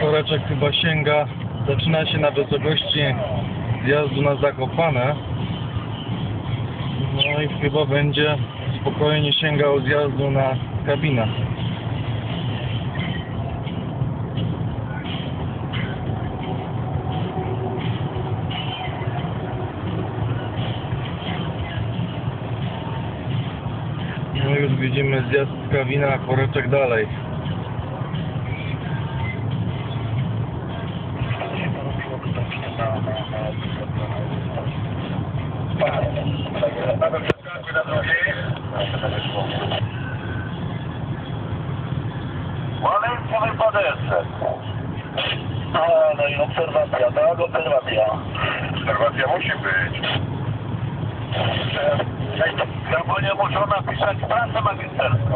Koreczek chyba sięga, zaczyna się na wysokości zjazdu na Zakopane. No i chyba będzie spokojnie sięgał zjazdu na kabinę. No już widzimy zjazd z kabiny, a koreczek dalej. Maleńkowy podeszce. A, no i obserwacja, tak, obserwacja. Obserwacja musi być. Ja nie muszą napisać pracę magisterską.